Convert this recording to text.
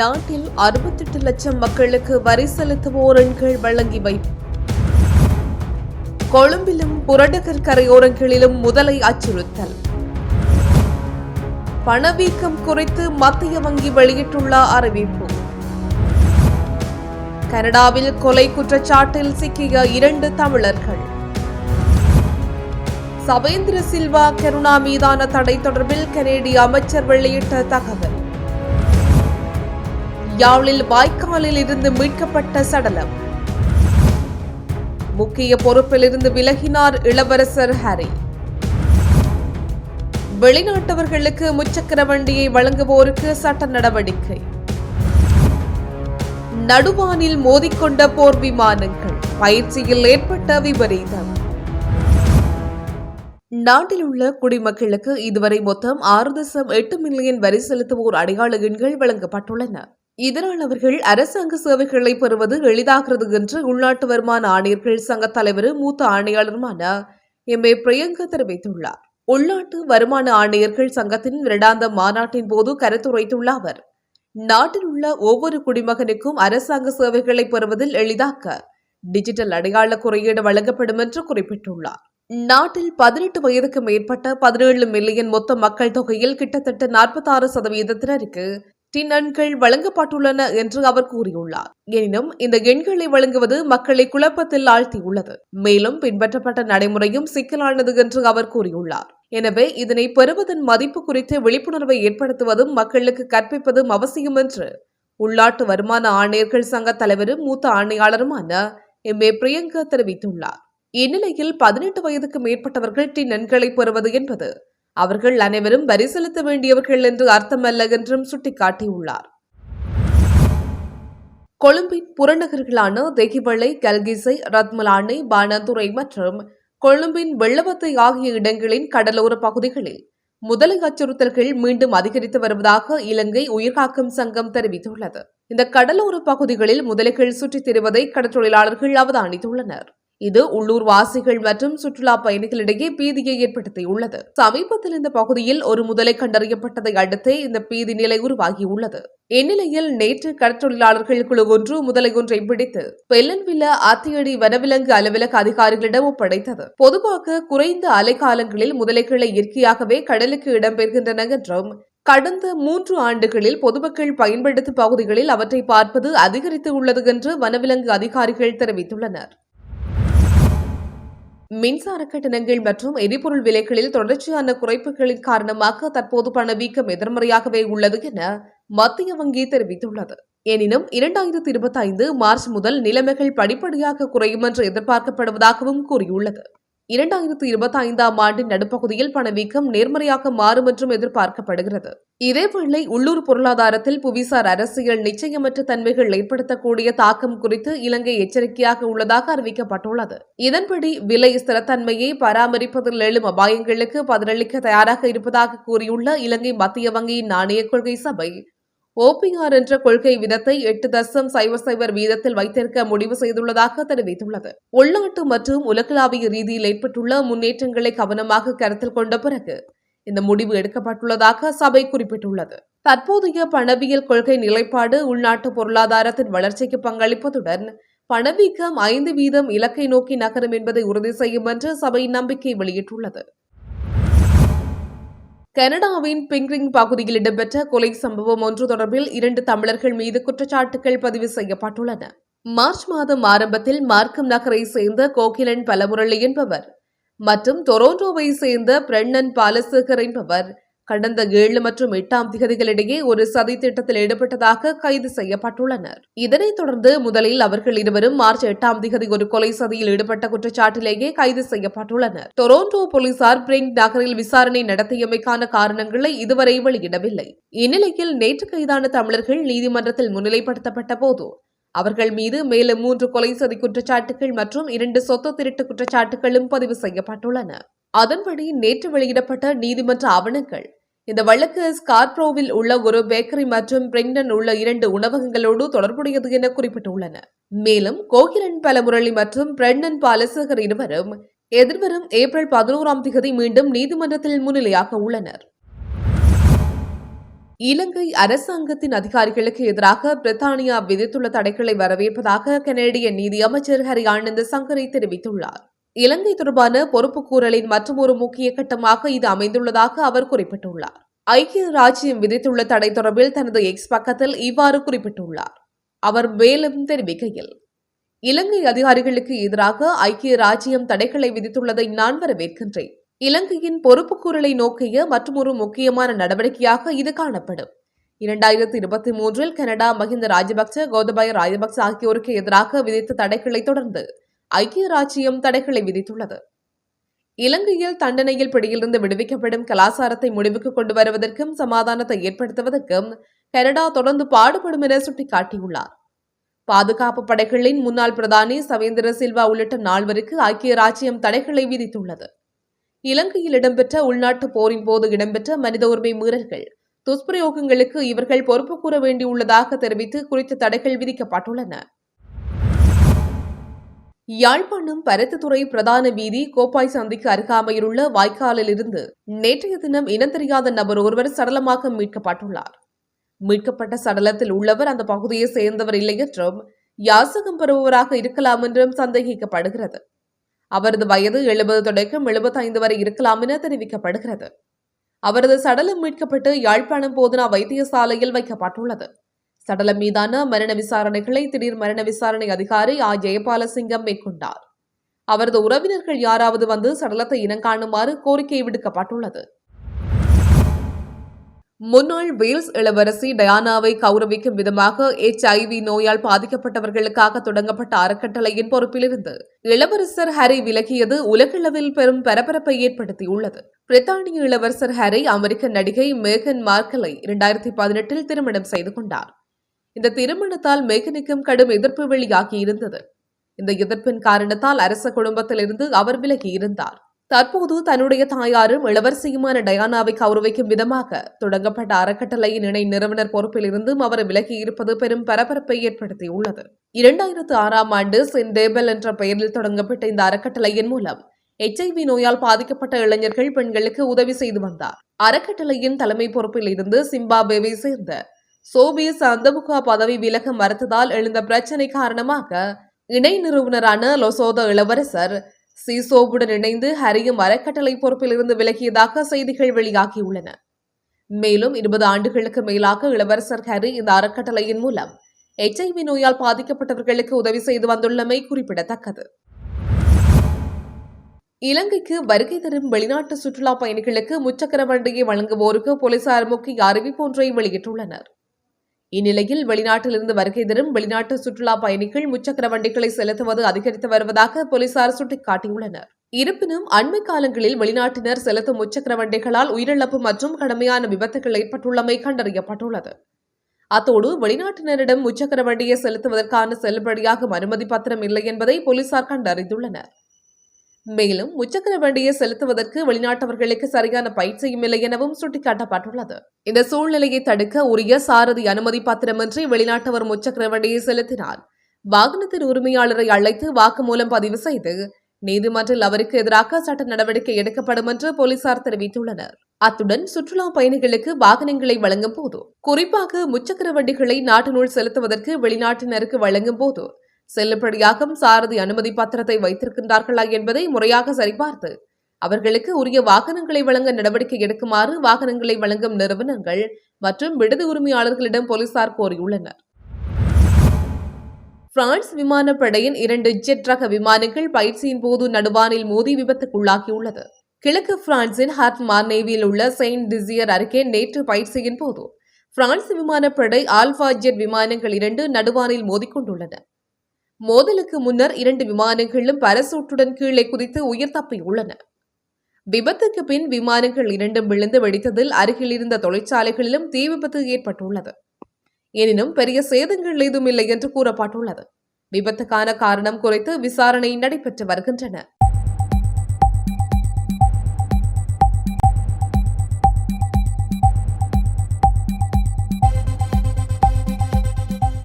நாட்டில் அறுபத்தெட்டு லட்சம் மக்களுக்கு வரி செலுத்துவோர் எண்கள் வழங்கி வைப்பு கொழும்பிலும் புரடகர் கரையோரங்களிலும் முதலை அச்சுறுத்தல். பணவீக்கம் குறித்து மத்திய வங்கி வெளியிட்டுள்ள அறிவிப்பு. கனடாவில் கொலை குற்றச்சாட்டில் சிக்கிய இரண்டு தமிழர்கள். சவேந்திர சில்வா கருணா மீதான தடை தொடர்பில் கனேடிய அமைச்சர் வெளியிட்ட தகவல். யாழில் வாய்க்காலில் இருந்து மீட்கப்பட்ட சடலம். முக்கிய பொறுப்பிலிருந்து விலகினார் இளவரசர் ஹாரி. வெளிநாட்டவர்களுக்கு முச்சக்கர வண்டியை வழங்குவோருக்கு சட்ட நடவடிக்கை. நடுவானில் மோதிக்கொண்ட போர் விமானங்கள் பயிற்சியில் ஏற்பட்ட விபரீதம். நாட்டில் உள்ள குடிமக்களுக்கு இதுவரை மொத்தம் ஆறு தசம் எட்டு மில்லியன் வரி செலுத்துவோர் அடையாள எண்கள் வழங்கப்பட்டுள்ளன. இதனால் அவர்கள் அரசாங்க சேவைகளை பெறுவது எளிதாகிறது என்று உள்நாட்டு வருமான ஆணையர்கள் சங்க தலைவர் மூத்த ஆணையாளருமான எம். ஏ. பிரியங்கா தெரிவித்துள்ளார். உள்நாட்டு வருமான ஆணையர்கள் சங்கத்தின் இரண்டாந்த மாநாட்டின் போது கருத்துரைத்துள்ள அவர் நாட்டில் உள்ள ஒவ்வொரு குடிமகனுக்கும் அரசாங்க சேவைகளை பெறுவதில் எளிதாக்க டிஜிட்டல் அடையாள குறியீடு வழங்கப்படும் என்று குறிப்பிட்டுள்ளார். நாட்டில் பதினெட்டு வயதுக்கு மேற்பட்ட பதினேழு மில்லியன் மொத்த மக்கள் தொகையில் கிட்டத்தட்ட நாற்பத்தாறு சதவீதத்தினருக்கு டின் எண்கள் வழங்கப்பட்டுள்ளன என்று அவர் கூறியுள்ளார். எனினும் இந்த எண்களை வழங்குவது மக்களை குழப்பத்தில் ஆழ்த்தியுள்ளது. மேலும் பின்பற்றப்பட்ட நடைமுறையும் சிக்கலானது என்று அவர் கூறியுள்ளார். எனவே இதனை பெறுவதன் மதிப்பு குறித்து விழிப்புணர்வை ஏற்படுத்துவதும் மக்களுக்கு கற்பிப்பதும் அவசியம் என்று உள்நாட்டு வருமான ஆணையர்கள் சங்க தலைவரும் மூத்த ஆணையாளருமான எம். ஏ. பிரியங்கா தெரிவித்துள்ளார். இந்நிலையில் பதினெட்டு வயதுக்கு மேற்பட்டவர்கள் டின் எண்களை பெறுவது என்பது அவர்கள் அனைவரும் வரி செலுத்த வேண்டியவர்கள் என்று அர்த்தமல்ல என்றும் சுட்டிக்காட்டியுள்ளார். கொழும்பின் புறநகர்களான தெகிவளை கல்கிசை ரத்மலானை பானதுரை மற்றும் கொழும்பின் வெள்ளவத்தை ஆகிய இடங்களின் கடலோர பகுதிகளில் முதலை அச்சுறுத்தல்கள் மீண்டும் அதிகரித்து வருவதாக இலங்கை உயிர்காக்கும் சங்கம் தெரிவித்துள்ளது. இந்த கடலோர பகுதிகளில் முதலைகள் சுற்றித் திரிவதை கடற்றொழிலாளர்கள் அவதானித்துள்ளனர். இது உள்ளூர் வாசிகள் மற்றும் சுற்றுலா பயணிகளிடையே பீதியை ஏற்படுத்தியுள்ளது. சமீபத்தில் இந்த பகுதியில் ஒரு முதலை கண்டறியப்பட்டதை அடுத்தே இந்த பீதி நிலை உருவாகியுள்ளது. இந்நிலையில் நேற்று கடற்றொழிலாளர்கள் குழு ஒன்று முதலை ஒன்றை பிடித்து பெல்லன்வில்ல அத்தியடி வனவிலங்கு அலுவலக அதிகாரிகளிடம் ஒப்படைத்தது. பொதுவாக குறைந்த அலைக்காலங்களில் முதலைகளை இயற்கையாகவே கடலுக்கு இடம்பெறுகின்றன என்றும் கடந்த மூன்று ஆண்டுகளில் பொதுமக்கள் பயன்படுத்தும் பகுதிகளில் அவற்றை பார்ப்பது அதிகரித்து உள்ளது என்று வனவிலங்கு அதிகாரிகள் தெரிவித்துள்ளனர். மின்சார கட்டணங்கள் மற்றும் எரிபொருள் விலைகளில் தொடர்ச்சியான குறைப்புகளின் காரணமாக தற்போது பணவீக்கம் எதிர்மறையாகவே உள்ளது என மத்திய வங்கி தெரிவித்துள்ளது. எனினும் இரண்டாயிரத்தி இருபத்தி ஐந்து மார்ச் முதல் நிலைமைகள் படிப்படியாக குறையும் என்று எதிர்பார்க்கப்படுவதாகவும் கூறியுள்ளது. இரண்டாயிரத்து இருபத்தி ஐந்தாம் ஆண்டின் நடுப்பகுதியில் பணவீக்கம் நேர்மறையாக மாறும் என்றும் எதிர்பார்க்கப்படுகிறது. இதேவேளை உள்ளூர் பொருளாதாரத்தில் புவிசார் அரசியல் நிச்சயமற்ற தன்மைகள் ஏற்படுத்தக்கூடிய தாக்கம் குறித்து இலங்கை எச்சரிக்கையாக உள்ளதாக அறிவிக்கப்பட்டுள்ளது. இதன்படி விலை ஸ்திரத்தன்மையை பராமரிப்பதில் எழும் அபாயங்களுக்கு பதிலளிக்க தயாராக இருப்பதாக கூறியுள்ள இலங்கை மத்திய வங்கியின் நாணய கொள்கை சபை ஓபிஆர் என்ற கொள்கை விதத்தை எட்டு தசம் சைவர் சைவர் வீதத்தில் வைத்திருக்க முடிவு செய்துள்ளதாக தெரிவித்துள்ளது. உள்நாட்டு மற்றும் உலகளாவிய ரீதியில் ஏற்பட்டுள்ள முன்னேற்றங்களை கவனமாக கருத்தில் கொண்ட பிறகு இந்த முடிவு எடுக்கப்பட்டுள்ளதாக சபை குறிப்பிட்டுள்ளது. தற்போதைய பணவியல் கொள்கை நிலைப்பாடு உள்நாட்டு பொருளாதாரத்தின் வளர்ச்சிக்கு பங்களிப்பதுடன் பணவீக்கம் ஐந்து வீதம் இலக்கை நோக்கி நகரும் என்பதை உறுதி செய்யும் என்று சபை நம்பிக்கை வெளியிட்டுள்ளது. கனடாவின் பிங்ரிங் பகுதியில் இடம்பெற்ற கொலை சம்பவம் ஒன்று தொடர்பில் இரண்டு தமிழர்கள் மீது குற்றச்சாட்டுகள் பதிவு செய்யப்பட்டுள்ளன. மார்ச் மாதம் ஆரம்பத்தில் மார்க்கம் நகரை சேர்ந்த கோகிலன் பலமுரளி என்பவர் மற்றும் டொரோண்டோவை சேர்ந்த பிரண்ணன் பாலசேகர் என்பவர் கடந்த ஏழு மற்றும் எட்டாம் திகதிகளிடையே ஒரு சதி திட்டத்தில் ஈடுபட்டதாக கைது செய்யப்பட்டுள்ளனர். இதனைத் தொடர்ந்து முதலில் அவர்கள் இருவரும் மார்ச் எட்டாம் திகதி ஒரு கொலை சதியில் ஈடுபட்ட குற்றச்சாட்டிலேயே கைது செய்யப்பட்டுள்ளனர். டொரோண்டோ போலீசார் பிரிங்க் நகரில் விசாரணை நடத்தியமைக்கான காரணங்களை இதுவரை வெளியிடவில்லை. இந்நிலையில் நேற்று கைதான தமிழர்கள் நீதிமன்றத்தில் முன்னிலைப்படுத்தப்பட்ட போது அவர்கள் மீது மேலும் மூன்று கொலை சதி குற்றச்சாட்டுகள் மற்றும் இரண்டு சொத்து திருட்டு குற்றச்சாட்டுகளும் பதிவு செய்யப்பட்டுள்ளன. அதன்படி நேற்று வெளியிடப்பட்ட நீதிமன்ற ஆவணங்கள் இந்த வழக்கு ஸ்கார்ப்ரோவில் உள்ள ஒரு பேக்கரி மற்றும் பிரிங்டன் உள்ள இரண்டு உணவகங்களோடு தொடர்புடையது என குறிப்பிட்டுள்ளன. மேலும் கோகிலன் பலமுரளி மற்றும் பிரண்ணன் பாலசேகர் இருவரும் எதிர்வரும் ஏப்ரல் பதினோராம் தேதி மீண்டும் நீதிமன்றத்தில் முன்னிலையாக உள்ளனர். இலங்கை அரசாங்கத்தின் அதிகாரிகளுக்கு எதிராக பிரித்தானியா விதித்துள்ள தடைகளை வரவேற்பதாக கனேடிய நீதி அமைச்சர் ஹரி ஆனந்த் சங்கரை தெரிவித்துள்ளார். இலங்கை தொடர்பான பொறுப்புக்கூறலின் மற்றொரு முக்கிய கட்டமாக இது அமைந்துள்ளதாக அவர் குறிப்பிட்டுள்ளார். ஐக்கிய ராஜ்யம் விதித்துள்ள தடை தொடர்பில் தனது எக்ஸ் பக்கத்தில் இவ்வாறு குறிப்பிட்டுள்ளார். அவர் மேலும் தெரிவிக்கையில் இலங்கை அதிகாரிகளுக்கு எதிராக ஐக்கிய ராஜ்யம் தடைகளை விதித்துள்ளதை நான் வரவேற்கின்றேன். இலங்கையின் பொறுப்புக்கூறலை நோக்கிய மற்றொரு முக்கியமான நடவடிக்கையாக இது காணப்படும். இரண்டாயிரத்தி இருபத்தி மூன்றில் கனடா மஹிந்த ராஜபக்ச கோதபாய ராஜபக்ச ஆகியோருக்கு எதிராக விதித்த தடைகளை தொடர்ந்து ஐக்கிய ராஜ்யம் தடைகளை விதித்துள்ளது. இலங்கையில் தண்டனையில் பிடியிலிருந்து விடுவிக்கப்படும் கலாச்சாரத்தை முடிவுக்கு கொண்டு வருவதற்கும் சமாதானத்தை ஏற்படுத்துவதற்கும் கனடா தொடர்ந்து பாடுபடும் என சுட்டிக்காட்டியுள்ளார். பாதுகாப்பு படைகளின் முன்னாள் பிரதானி சவேந்திர சில்வா உள்ளிட்ட நால்வருக்கு ஐக்கிய ராஜ்யம் தடைகளை விதித்துள்ளது. இலங்கையில் இடம்பெற்ற உள்நாட்டு போரின் போது இடம்பெற்ற மனித உரிமை மீறல்கள் துஷ்பிரயோகங்களுக்கு இவர்கள் பொறுப்பு கூற வேண்டியுள்ளதாக தெரிவித்து குறித்த தடைகள் விதிக்கப்பட்டுள்ளன. யாழ்ப்பாணம் பருத்தித்துறை பிரதான வீதி கோப்பாய் சந்திக்கு அருகாமையிலுள்ள வாய்க்காலில் இருந்து நேற்றைய தினம் இனந்தெரியாத நபர் ஒருவர் சடலமாக மீட்கப்பட்டுள்ளார். மீட்கப்பட்ட சடலத்தில் உள்ளவர் அந்த பகுதியை சேர்ந்தவர் இல்லை என்றும் யாசகம் பெறுபவராக இருக்கலாம் என்றும் சந்தேகிக்கப்படுகிறது. அவரது வயது எழுபது தொடக்கம் எழுபத்தைந்து வரை இருக்கலாம் என தெரிவிக்கப்படுகிறது. அவரது சடலம் மீட்கப்பட்டு யாழ்ப்பாணம் போதனா வைத்தியசாலையில் வைக்கப்பட்டுள்ளது. சடலம் மீதான மரண விசாரணைகளை திடீர் மரண விசாரணை அதிகாரி ஆ ஜெயபாலசிங்கம் மேற்கொண்டார். அவரது உறவினர்கள் யாராவது வந்து சடலத்தை இனங்காணுமாறு கோரிக்கை விடுக்கப்பட்டுள்ளது. முன்னாள் வேல்ஸ் இளவரசி டயானாவை கௌரவிக்கும் விதமாக எச்ஐவி நோயால் பாதிக்கப்பட்டவர்களுக்காக தொடங்கப்பட்ட அறக்கட்டளையின் பொறுப்பிலிருந்து இளவரசர் ஹரி விலகியது உலகளவில் பெரும் பரபரப்பை ஏற்படுத்தியுள்ளது. பிரித்தானிய இளவரசர் ஹரி அமெரிக்க நடிகை மேகன் மார்க்கலை இரண்டாயிரத்தி பதினெட்டில் திருமணம் செய்து கொண்டார். இந்த திருமணத்தால் மேகனுக்கும் கடும் எதிர்ப்பு வெளியாகியிருந்தது இந்த எதிர்ப்பின் காரணத்தால் அரச குடும்பத்திலிருந்து அவர் விலகியிருந்தார் தற்போது தன்னுடைய தாயாரும் இளவரசியுமான டயானாவை கௌரவிக்கும் விதமாக தொடங்கப்பட்ட அறக்கட்டளையின் இணை நிறுவனர் பொறுப்பில் இருந்தும் அவர் விலகி இருப்பது பெரும் பரபரப்பை ஏற்படுத்தியுள்ளது. இரண்டாயிரத்து ஆறாம் ஆண்டு சென்டேபல் என்ற பெயரில் தொடங்கப்பட்ட இந்த அறக்கட்டளையின் மூலம் எச்ஐவி நோயால் பாதிக்கப்பட்ட இளைஞர்கள் பெண்களுக்கு உதவி செய்து வந்தார். அறக்கட்டளையின் தலைமை பொறுப்பில் இருந்து சிம்பாபேவை சேர்ந்த சோபியஸ் அந்தமுகா பதவி விலக மறுத்ததால் எழுந்த பிரச்சனை காரணமாக இணை நிறுவனரான லொசோத இளவரசர் சிசோவுடன் இணைந்து ஹரியும் அறக்கட்டளை பொறுப்பிலிருந்து விலகியதாக செய்திகள் வெளியாகியுள்ளன. மேலும் இருபது ஆண்டுகளுக்கு மேலாக இளவரசர் ஹரி இந்த அறக்கட்டளையின் மூலம் எச்ஐவி நோயால் பாதிக்கப்பட்டவர்களுக்கு உதவி செய்து வந்துள்ளமை குறிப்பிடத்தக்கது. இலங்கைக்கு வருகை தரும் வெளிநாட்டு சுற்றுலா பயணிகளுக்கு முச்சக்கர வண்டியை வழங்குவோருக்கு போலீசார் முக்கிய அறிவிப்பு ஒன்றை வெளியிட்டுள்ளனர். இந்நிலையில் வெளிநாட்டிலிருந்து வருகை தரும் வெளிநாட்டு சுற்றுலா பயணிகள் முச்சக்கர வண்டிகளை செலுத்துவது அதிகரித்து வருவதாக போலீசார் சுட்டிக்காட்டியுள்ளனர். இருப்பினும் அண்மை காலங்களில் வெளிநாட்டினர் செலுத்தும் முச்சக்கர வண்டிகளால் உயிரிழப்பு மற்றும் கடுமையான விபத்துகள் ஏற்பட்டுள்ளமை கண்டறியப்பட்டுள்ளது. அத்தோடு வெளிநாட்டினரிடம் முச்சக்கர வண்டியை செலுத்துவதற்கான செல்லுபடியாகும் அனுமதி பத்திரம் இல்லை என்பதை போலீசார் கண்டறிந்துள்ளனர். மேலும் முச்சக்கர வண்டியை செலுத்துவதற்கு வெளிநாட்டவர்களுக்கு சரியான பயிற்சியும் இல்லை எனவும் சுட்டிக்காட்டப்பட்டுள்ளது. இந்த சூழ்நிலையை தடுக்க உரிய சாரதி அனுமதி பத்திரமின்றி வெளிநாட்டவர் முச்சக்கர வண்டியை செலுத்தினால் வாகனத்தின் உரிமையாளரை அழைத்து வாக்குமூலம் பதிவு செய்து நீதிமன்றில் அவருக்கு எதிராக சட்ட நடவடிக்கை எடுக்கப்படும் என்று போலீசார் தெரிவித்துள்ளனர். அத்துடன் சுற்றுலா பயணிகளுக்கு வாகனங்களை வழங்கும் போது குறிப்பாக முச்சக்கர வண்டிகளை நாட்டினுள் செலுத்துவதற்கு வெளிநாட்டினருக்கு வழங்கும் போது செல்லுபடியாகும் சாரதி அனுமதி பத்திரத்தை வைத்திருக்கின்றார்களா என்பதை முறையாக சரிபார்த்து அவர்களுக்கு உரிய வாகனங்களை வழங்க நடவடிக்கை எடுக்குமாறு வாகனங்களை வழங்கும் நிறுவனங்கள் மற்றும் விடுதி உரிமையாளர்களிடம் போலீசார் கோரியுள்ளனர். பிரான்ஸ் விமானப்படையின் இரண்டு ஜெட் ரக விமானங்கள் பயிற்சியின் போது நடுவானில் மோதி விபத்துக்குள்ளாகியுள்ளது. கிழக்கு பிரான்சின் ஹார்ட் மார்னேவியில் உள்ள செயின்ட் டிசியர் அருகே நேற்று பயிற்சியின் போது பிரான்ஸ் விமானப்படை ஆல்பா ஜெட் விமானங்கள் இரண்டு நடுவானில் மோதிக்கொண்டுள்ளன. மோதலுக்கு முன்னர் இரண்டு விமானங்களும் பரசூட்டுடன் கீழே குதித்து உயிர் தப்பியுள்ளன விபத்துக்கு பின் விமானங்கள் இரண்டும் விழுந்து வெடித்ததில் அருகில் இருந்த தொழிற்சாலைகளிலும் தீ விபத்து ஏற்பட்டுள்ளது. எனினும் பெரிய சேதங்கள் ஏதும் இல்லை என்று கூறப்பட்டுள்ளது. விபத்துக்கான காரணம் குறித்து விசாரணை நடைபெற்று வருகின்றன.